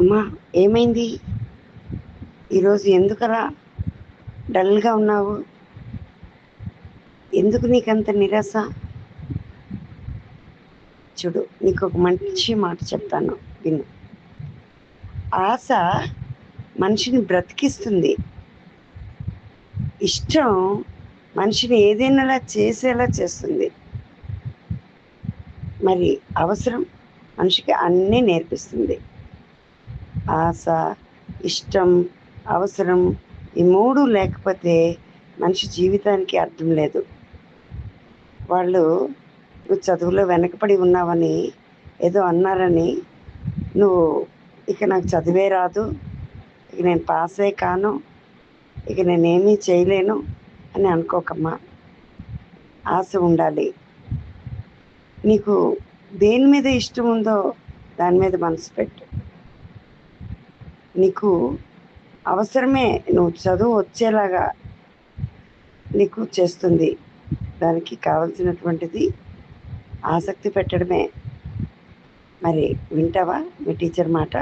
అమ్మా ఏమైంది? ఈరోజు ఎందుకరా డల్గా ఉన్నావు? ఎందుకు నీకంత నిరాశ? చూడు నీకు ఒక మంచి మాట చెప్తాను విను. ఆశ మనిషిని బ్రతికిస్తుంది. ఇష్టం మనిషిని ఏదైనా చేసేలా చేస్తుంది. మరి అవసరం మనిషికి అన్నీ నేర్పిస్తుంది. ఆశ ఇష్టం అవసరం ఈ మూడు లేకపోతే మనిషి జీవితానికి అర్థం లేదు. వాళ్ళు నువ్వు చదువులో వెనకబడి ఉన్నావని ఏదో అన్నారని నువ్వు ఇక నాకు చదివే రాదు ఇక నేను పాసే కాను ఇక నేనేమీ చేయలేను అని అనుకోకమ్మా. ఆశ ఉండాలి. నీకు దేని మీద ఇష్టం ఉందో దాని మీద మనసు పెట్టు. నీకు అవసరమే నువ్వు చదువు వచ్చేలాగా నీకు చేస్తుంది. దానికి కావలసినటువంటిది ఆసక్తి పెట్టడమే. మరి వింటావా మీ టీచర్ మాట?